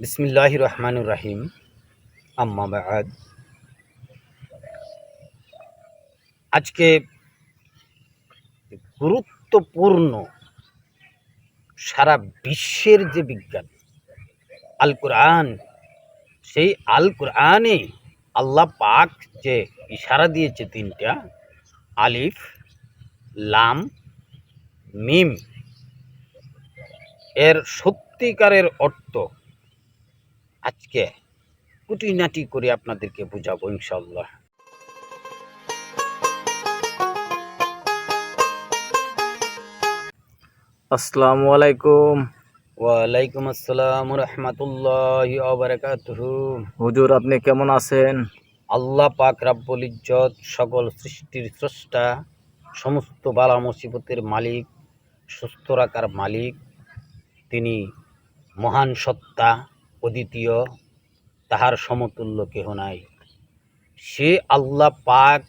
বিসমিল্লাহ রহমানুর রাহিম। আম্মা বাদ। আজকে গুরুত্বপূর্ণ সারা বিশ্বের যে বিজ্ঞান, আল কোরআন, সেই আল কোরআনে আল্লাহ পাক যে ইশারা দিয়েছে তিনটা, আলিফ, লাম, মিম। এর সত্যিকারের অর্থ আজকে কুটিনাটি করে আপনাদেরকে বোঝাবো ইনশাল্লাহ আসসালামু আলাইকুম। ওয়ালাইকুম আসসালাম রহমতুল্লাহ বারাকাতুহু। হুজুর আপনি কেমন আছেন? আল্লাহ পাক রাব্বুল ইজ্জত সকল সৃষ্টির স্রষ্টা সমস্ত বালা মুসিবতের মালিক সুস্থ রাখার মালিক তিনি মহান সত্তা অদ্বিতীয়, তাহার সমতুল্য কেহ নাই। সে আল্লাহ পাক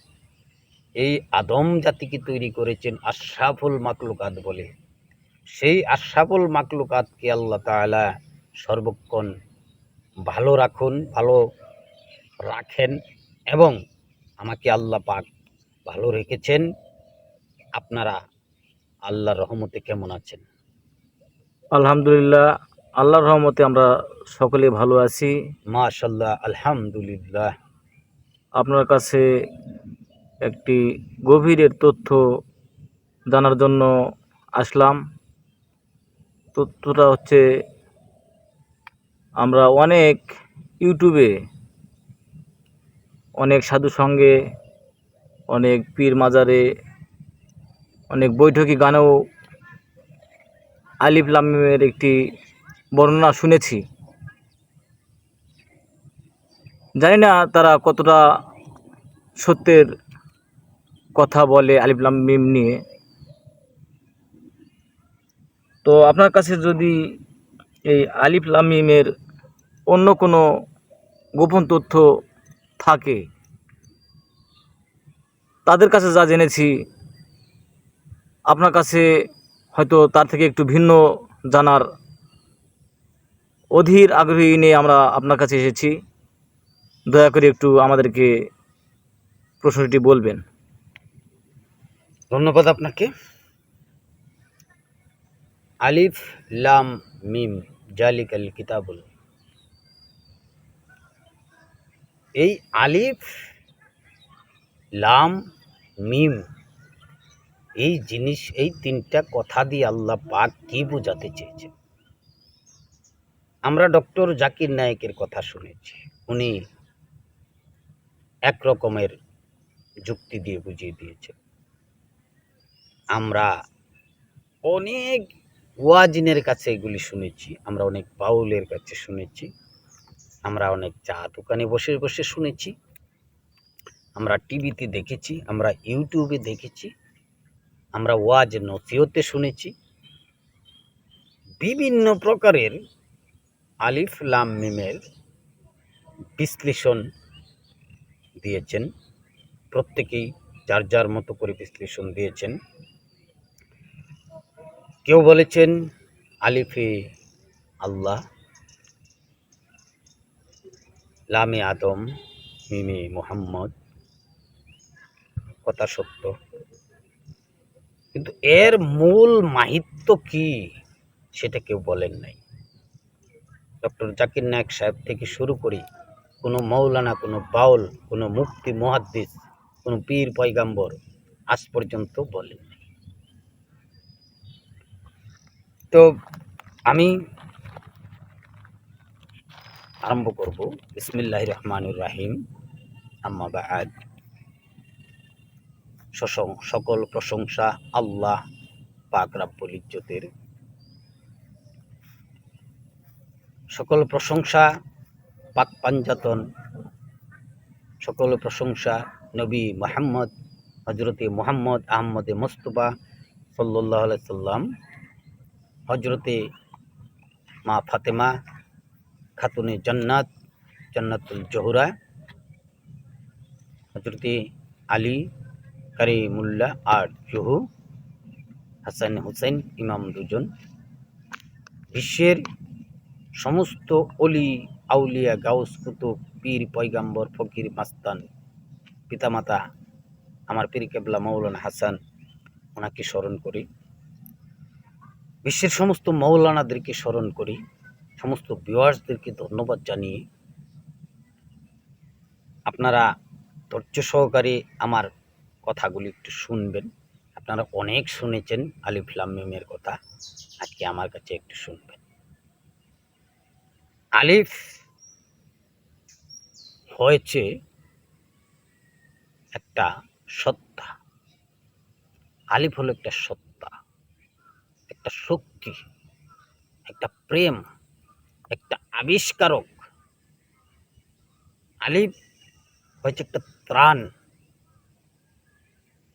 এই আদম জাতিকে তৈরি করেছেন আশরাফুল মাকলুকাত বলে। সেই আশরাফুল মাকলুকাতকে আল্লাহ তাআলা সর্বক্ষণ ভালো রাখুন, ভালো রাখেন এবং আমাকে আল্লাহ পাক ভালো রেখেছেন। আপনারা আল্লাহর রহমতে কেমন আছেন? আলহামদুলিল্লাহ আল্লাহর রহমতে আমরা সকলে ভালো আছি। মাশাল্লাহ আলহামদুলিল্লাহ। আপনার কাছে একটি গভীরের তথ্য জানার জন্য আসলাম। তথ্যটা হচ্ছে আমরা অনেক ইউটিউবে অনেক সাধু সঙ্গে অনেক পীর মাজারে অনেক বৈঠকি গানেও আলিফ লামিমের একটি বর্ণনা শুনেছি। জানি না তারা কতটা সত্যের কথা বলে আলিফ লাম মিম নিয়ে। তো আপনার কাছে যদি এই আলিফ লাম মিমের অন্য কোনো গোপন তথ্য থাকে, তাদের কাছে যা জেনেছি, আপনার কাছে হয়তো তার থেকে একটু ভিন্ন জানার অধীর আগ্রহী নিয়ে আমরা আপনার কাছে এসেছি। দয়া করে একটু আমাদেরকে প্রশ্নটি বলবেন। ধন্যবাদ আপনাকে। আলিফ, লাম, মিম জালিক আল কিতাবুল। এই আলিফ, লাম, মিম, এই জিনিস, এই তিনটা কথা দিয়ে আল্লাহ পাক কি বোঝাতে চেয়েছে আমরা ডক্টর জাকির নায়েকের কথা শুনেছি। উনি এক রকমের যুক্তি দিয়ে বুঝিয়ে দিয়েছে আমরা অনেক ওয়াজিনের কাছে এগুলি শুনেছি, আমরা অনেক বাউলের কাছে শুনেছি, আমরা অনেক চা দোকানে বসে বসে শুনেছি, আমরা টিভিতে দেখেছি, আমরা ইউটিউবে দেখেছি, আমরা ওয়াজ নসিহতে শুনেছি। বিভিন্ন প্রকারের আলিফ লাম মিমের বিশ্লেষণ দিয়েছেন। প্রত্যেকেই যার যার মতো করে বিশ্লেষণ দিয়েছেন। কেউ বলেছেন, আলিফে আল্লাহ, লামে আদম, মিমে মোহাম্মদ, কথা সত্য। কিন্তু এর মূল মাহিত্য কি, সেটা কেউ বলেন নাই। ডক্টর জাকির নায়ক সাহেব থেকে শুরু করি কোনো মৌলানা, কোনো বাউল, কোনো মুক্তি মহাদ্দিস, কোনো পীর, পয়গাম্বর আজ পর্যন্ত বলেন তো আমি আরম্ভ করব। ইসমিল্লাহ রহমানুর রাহিম। আম্মা বাদ। সকল প্রশংসা আল্লাহ পাক রাব্বুল ইজ্জতের সকল প্রশংসা পাক পাঞ্জাতন। সকল প্রশংসা নবী মোহাম্মদ হজরতে মোহাম্মদ আহমদে মোস্তফা সাল্লাহ সাল্লাম হজরতে মা ফাতেমা, খাতুনে জান্নাত, জান্নাতুল জহুরা হজরতে আলী কারিমুল্লাহ আর জহু, হাসান হুসেন ইমাম দুজন। বিশ্বের সমস্ত অলি, আউলিয়া, গাউস, কুতুব, পীর, পয়গাম্বর, ফকির, মাস্তান, পিতামাতা, আমার পীর কেবলা মৌলানা হাসান, ওনাকে স্মরণ করি। বিশ্বের সমস্ত মৌলানাদেরকে স্মরণ করি, সমস্ত ভিউয়ার্সদেরকে ধন্যবাদ জানিয়ে। আপনারা ধৈর্য সহকারে আমার কথাগুলি একটু শুনবেন। আপনারা অনেক শুনেছেন আলিফ লাম মিমের কথা। আজকে আমার কাছে একটু শুনবেন। আলিফ হয়েছে একটা সত্তা। আলিফ হলো একটা সত্তা, একটা শক্তি, একটা প্রেম, একটা আবিষ্কারক। আলিফ হয়েছে একটা ত্রাণ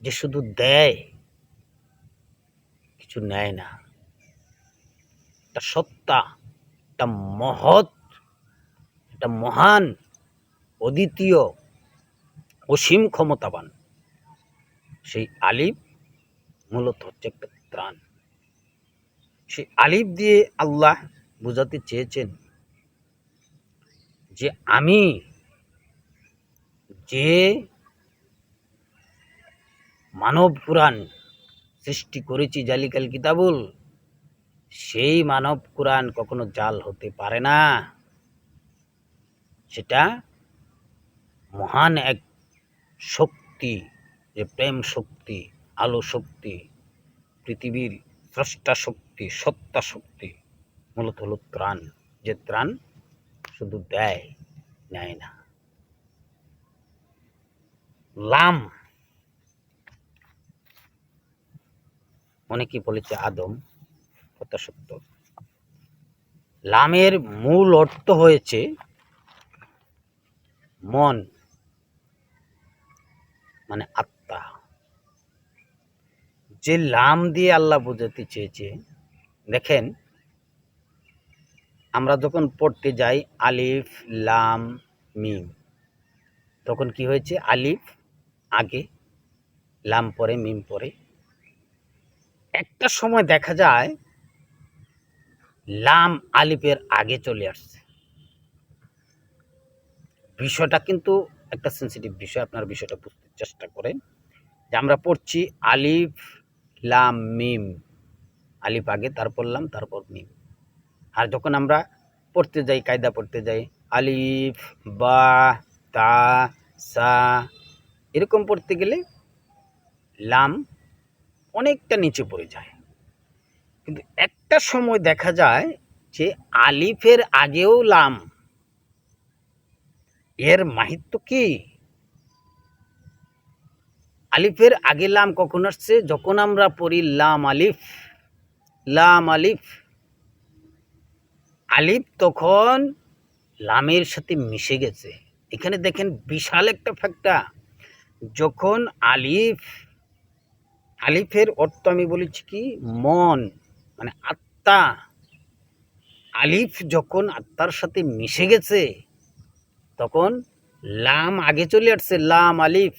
যে শুধু দেয়, কিছু নেয় না। একটা সত্তা একটা মহৎ, একটা মহান, অদ্বিতীয়, অসীম ক্ষমতাবান। সেই আলিফ মূলত হচ্ছে একটা ত্রাণ। সেই আলিফ দিয়ে আল্লাহ বোঝাতে চেয়েছেন যে আমি যে মানব পুরাণ সৃষ্টি করেছি জালিকাল কিতাবুল সেই মানব কোরআন কখনো জাল হতে পারে না। সেটা মহান এক শক্তি, যে প্রেম শক্তি, আলো শক্তি, পৃথিবীর স্রষ্টা শক্তি, সত্তা শক্তি, মূলত হলো ত্রাণ। যে ত্রাণ শুধু দেয়, নেয় না। লাম অনেকে বলেছে আদম? কথা সত্য লামের মূল অর্থ হয়েছে মন মানে আত্মা। যে লাম দিয়ে আল্লাহ বোঝাতে চেয়েছে, দেখেন, আমরা যখন পড়তে যাই আলিফ, লাম, মিম, তখন কি হয়েছে? আলিফ আগে, লাম পরে, মিম পরে। একটা সময় দেখা যায় লাম আলিফের আগে চলে আসছে। বিষয়টা কিন্তু একটা সেন্সিটিভ বিষয়, আপনার বিষয়টা বুঝতে চেষ্টা করেন। যে আমরা পড়ছি আলিফ, লাম, মিম। আলিফ আগে, তারপর লাম, তারপর মিম। আর যখন আমরা পড়তে যাই, কায়দা পড়তে যাই, আলিফ, বা, তা, সা, এরকম পড়তে গেলে লাম অনেকটা নিচে পড়ে যায়। কিন্তু একটা সময় দেখা যায় যে আলিফের আগেও লাম। এর মাহিত্য কি? আলিফের আগে লাম কখন আসছে? যখন আমরা পড়ি লাম আলিফ লাম আলিফ। আলিফ তখন লামের সাথে মিশে গেছে। এখানে দেখেন বিশাল একটা ফ্যাক্টা যখন আলিফ, আলিফের অর্থ আমি বলেছি কি? মন। মানে আত্মা, আলিফ যখন আত্মার সাথে মিশে গেছে, তখন লাম আগে চলে আসছে, লাম, আলিফ।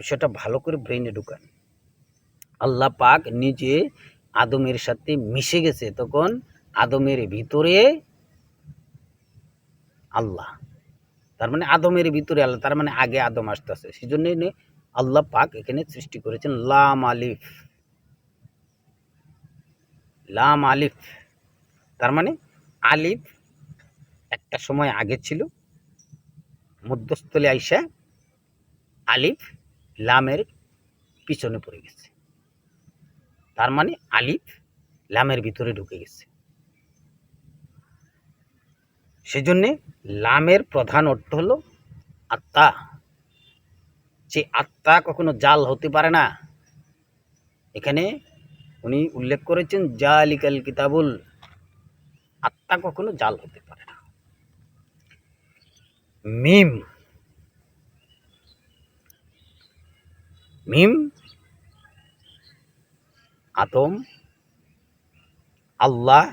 বিষয়টা ভালো করে ব্রেনে ঢুকান। আল্লাহ পাক নিজে আদমের সাথে মিশে গেছে, তখন আদমের ভিতরে আল্লাহ। তার মানে আদমের ভিতরে আল্লাহ, তার মানে আগে আদম আসতেছে। সেই জন্য আল্লাহ পাক এখানে সৃষ্টি করেছেন লাম, আলিফ। লাম আলিফ। তার মানে আলিফ একটা সময় আগে ছিল, মধ্যস্থলে আইসা আলিফ লামের পিছনে পড়ে গেছে। তার মানে আলিফ লামের ভিতরে ঢুকে গেছে। সেজন্যে লামের প্রধান অর্থ হলো আত্মা। যে আত্মা কখনো জাল হতে পারে না, এখানে উনি উল্লেখ করেছেন, জালিকাল কিতাবুল আত্মা কখনো জাল হতে পারে না। মিম। মিম, আতম, আল্লাহ,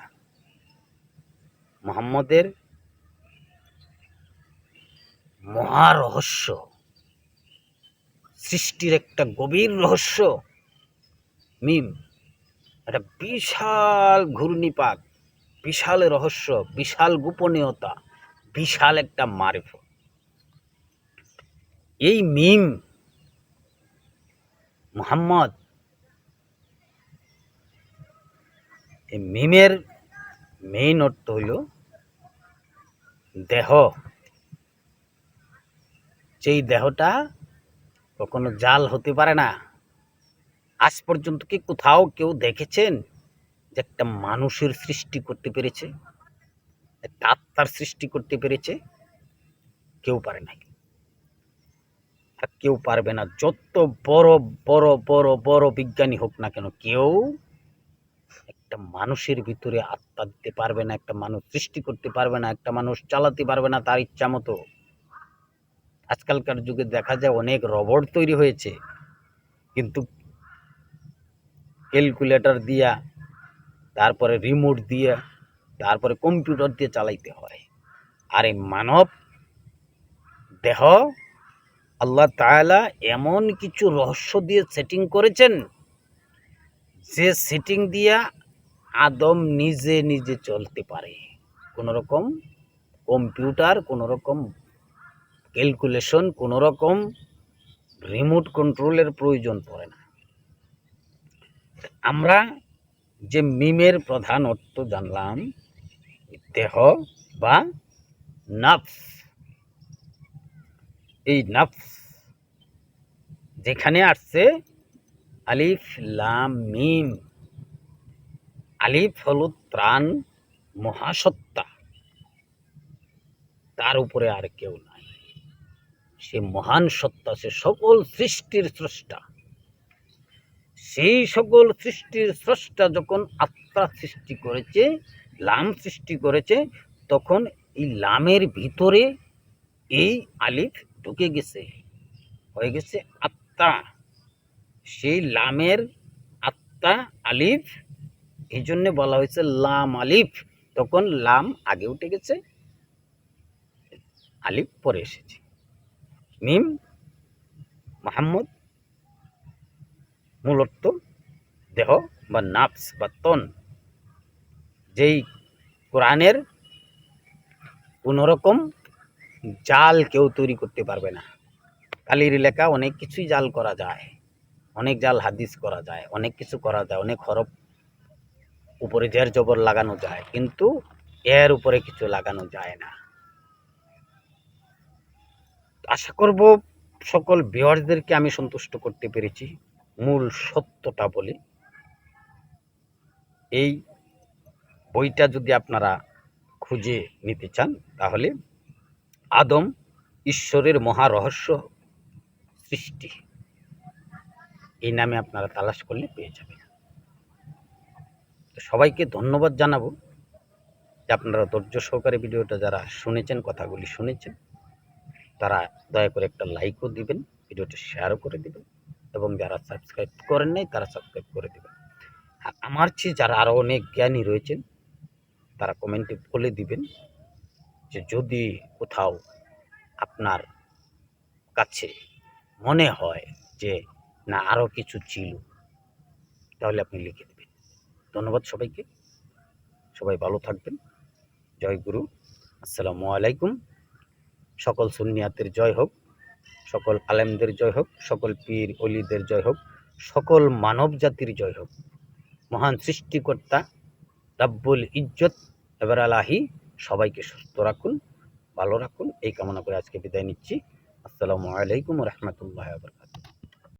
মোহাম্মদের মহারহস্য, সৃষ্টির একটা গভীর রহস্য। মিম। একটা বিশাল ঘূর্ণিপাক বিশাল রহস্য, বিশাল গোপনীয়তা, বিশাল একটা মারিফ। এই মিম মোহাম্মদ, এই মিমের মেইন অর্থ হইল দেহ। যেই দেহটা কখনো জাল হতে পারে না আজ পর্যন্ত কি কোথাও কেউ দেখেছেন যে একটা মানুষের সৃষ্টি করতে পেরেছে? একটা আত্মার সৃষ্টি করতে পেরেছে? কেউ পারে না আর কেউ পারবে না। যত বড় বড় বড় বড় বিজ্ঞানী হোক না কেন, কেউ একটা মানুষের ভিতরে আত্মা দিতে পারবে না, একটা মানুষ সৃষ্টি করতে পারবে না, একটা মানুষ চালাতে পারবে না তার ইচ্ছা মতো। আজকালকার যুগে দেখা যায় অনেক রবট তৈরি হয়েছে। কিন্তু ক্যালকুলেটর দিয়া, তারপরে রিমোট দিয়ে, তারপরে কম্পিউটার দিয়ে চালাইতে হয়। আর এই মানব, দেহ, আল্লাহ তাআলা এমন কিছু রহস্য দিয়ে সেটিং করেছেন, যে সেটিং দিয়া আদম নিজে নিজে চলতে পারে। কোনো রকম কম্পিউটার কোনো রকম ক্যালকুলেশন কোনো রকম রিমোট কন্ট্রোলের প্রয়োজন পড়ে না। আমরা যে মিমের প্রধান অর্থ জানলাম দেহ বা নাফস। এই নাফস যেখানে আসছে আলিফ, লাম, মিম। আলিফ হল ত্রাণ মহাসত্তা। তার উপরে আর কেউ নাই। সে মহান সত্তা, সে সকল সৃষ্টির স্রষ্টা। সেই সকল সৃষ্টির স্রষ্টা যখন আত্মা সৃষ্টি করেছে, লাম সৃষ্টি করেছে, তখন এই লামের ভিতরে এই আলিফ ঢুকে গেছে, হয়ে গেছে আত্মা। সেই লামের আত্মা আলিফ, এই জন্যে বলা হয়েছে লাম আলিফ। তখন লাম আগে উঠে গেছে, আলিফ পরে এসেছে। মিম, মোহাম্মদ মূলত দেহ বা নাফস বা তন যেই কোরআনের কোনোরকম জাল কেউ তৈরি করতে পারবে না। কালির লেখা অনেক কিছুই জাল করা যায়, অনেক জাল হাদিস করা যায়, অনেক কিছু করা যায়, অনেক হরফ উপরে জের জবর লাগানো যায়, কিন্তু এর উপরে কিছু লাগানো যায় না। আশা করব সকল ভিউয়ার্সদেরকে আমি সন্তুষ্ট করতে পেরেছি। মূল সত্যটা বলি, এই বইটা যদি আপনারা খুঁজে নিতে চান, তাহলে আদম ঈশ্বরের মহা রহস্য সৃষ্টি, এই নামে আপনারা তালাশ করলে পেয়ে যাবেন। সবাইকে ধন্যবাদ জানাব যে আপনারা ধৈর্য সহকারে ভিডিওটা যারা শুনেছেন, কথাগুলি শুনেছেন, তারা দয়া করে একটা লাইকও দিবেন, ভিডিওটা শেয়ারও করে দিবেন। এবং যারা সাবস্ক্রাইব করেন নাই, তারা সাবস্ক্রাইব করে দেবেন। আর আমার চেয়ে যারা আরও অনেক জ্ঞানী রয়েছেন, তারা কমেন্টে বলে দিবেন যে, যদি কোথাও আপনার কাছে মনে হয় যে, না আরও কিছু ছিল, তাহলে আপনি লিখে দেবেন। ধন্যবাদ সবাইকে। সবাই ভালো থাকবেন। জয় গুরু। আসসালামু আলাইকুম। সকল সুন্নিয়াতের জয় হোক। সকল আলেমদের জয় হোক, সকল পীর অলিদের জয় হোক, সকল মানব জাতির জয় হোক। মহান সৃষ্টিকর্তা রাব্বুল ইজ্জত এবার আলাহি, সবাইকে সুস্থ রাখুন, ভালো রাখুন। এই কামনা করে আজকে বিদায় নিচ্ছি। আসসালামু আলাইকুম রহমতুল্লাহ বরকাত